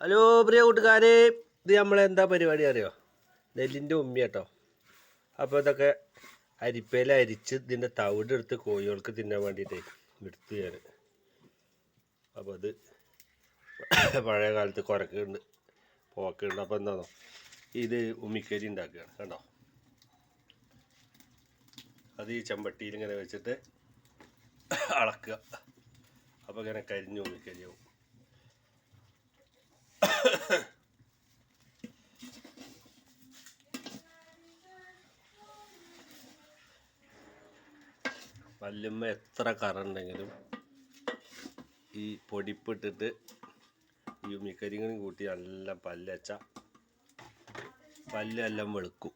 Hello പ്രിയ കൂട്ടുകാരെ. ഇത് നമ്മളെന്താ പരിപാടി അറിയോ? നെല്ലിന്റെ ഉമ്മി കേട്ടോ. അപ്പോൾ ഇതൊക്കെ അരിപ്പയിൽ അരിച്ച് ഇതിന്റെ തവിടെടുത്ത് കോഴികൾക്ക് തിന്നാൻ വേണ്ടിയിട്ടേ എടുത്ത് ഞാൻ അപ്പോൾ അത് പഴയ കാലത്ത് കുരക്കുണ്ട് പോക്കുണ്ട്. അപ്പോൾ എന്താണോ ഇത് ഉമ്മിക്കരി ഉണ്ടാക്കുകയാണ്. കണ്ടോ? അത് ഈ ചെമ്പട്ടിയിൽ ഇങ്ങനെ വെച്ചിട്ട് അളക്കുക. അപ്പോൾ ഇങ്ങനെ കരിഞ്ഞു ഉമ്മിക്കരിയാവും. പല്ലുമ്മ എത്ര കറുണ്ടെങ്കിലും ഈ പൊടിപ്പിട്ടിട്ട് ഈ ഉമ്മിക്കരിങ്ങളും കൂട്ടി നല്ല പല്ലച്ച പല്ലെല്ലാം വെളുക്കും.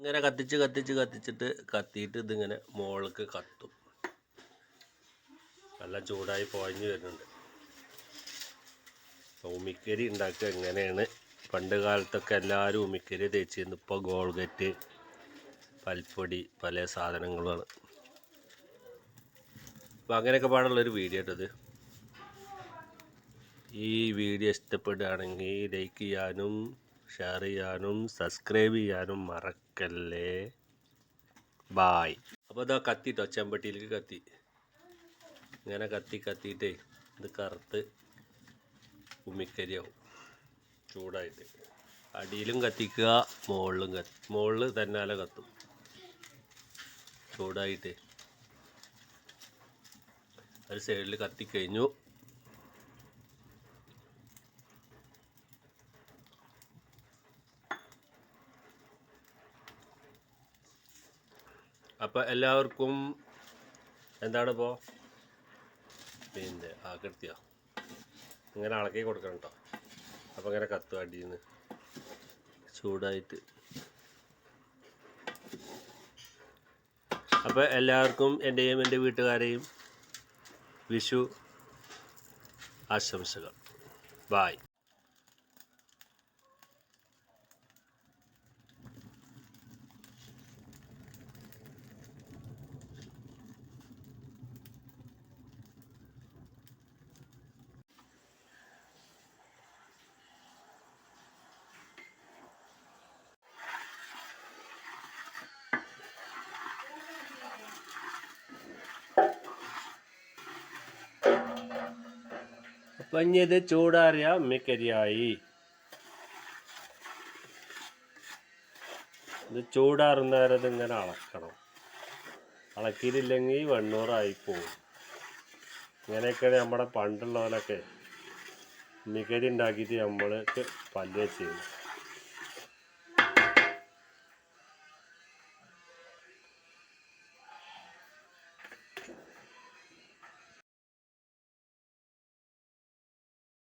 ഇങ്ങനെ കത്തിച്ച് കത്തിച്ച് കത്തിച്ചിട്ട് കത്തിയിട്ട് ഇതിങ്ങനെ മോളിലേക്ക് കത്തും. നല്ല ചൂടായി പോയഞ്ഞ് വരുന്നുണ്ട്. ഉമിക്കരി ഉണ്ടാക്കുക എങ്ങനെയാണ്? പണ്ട് കാലത്തൊക്കെ എല്ലാവരും ഉമിക്കരി തേച്ചിരുന്നു. ഇപ്പോൾ ഗോൾഗറ്റ് പൽപ്പൊടി പല സാധനങ്ങളാണ് അപ്പോൾ അങ്ങനെയൊക്കെ പാടുള്ളൊരു വീഡിയോ ഇട്ടത് ഈ വീഡിയോ ഇഷ്ടപ്പെടുകയാണെങ്കിൽ ലൈക്ക് ചെയ്യാനും ഷെയർ ചെയ്യാനും സബ്സ്ക്രൈബ് ചെയ്യാനും മറക്കല്ലേ? ബായ് അപ്പോൾ ഇതാ കത്തിട്ടോ ചെമ്പട്ടിയിലേക്ക് കത്തി. ഇങ്ങനെ കത്തി കത്തിയിട്ടേ ഇത് കറുത്ത് ഉമ്മിക്കരിയാവും ചൂടായിട്ട്. അടിയിലും കത്തിക്കുക മുകളിലും കത്തി. മുകളിൽ തന്നാലെ കത്തും. ചൂടായിട്ട്. ഒരു സൈഡിൽ കത്തിക്കഴിഞ്ഞു. അപ്പം എല്ലാവർക്കും എന്താണ് ഇപ്പോൾ പിന്നെ ആകൃത്യോ. ഇങ്ങനെ ഇളക്കി കൊടുക്കണം കേട്ടോ അപ്പോൾ ഇങ്ങനെ കത്തു അടിയിൽ ചൂടായിട്ട്. അപ്പോൾ എല്ലാവർക്കും എന്റെയും എന്റെ വീട്ടുകാരെയും വിഷു ആശംസകൾ. ബായ് ഇത് ചൂടാറിയ അമ്മിക്കരിയായി. ഇത് ചൂടാറുന്ന നേരം ഇതിങ്ങനെ അളക്കണം. അളക്കിയിട്ടില്ലെങ്കിൽ വെണ്ണൂറായി പോകും ഇങ്ങനെയൊക്കെ നമ്മുടെ പണ്ടുള്ളവരൊക്കെ മികരി ഉണ്ടാക്കിയിട്ട് നമ്മൾക്ക് പല്ല് ചെയ്യുന്നത്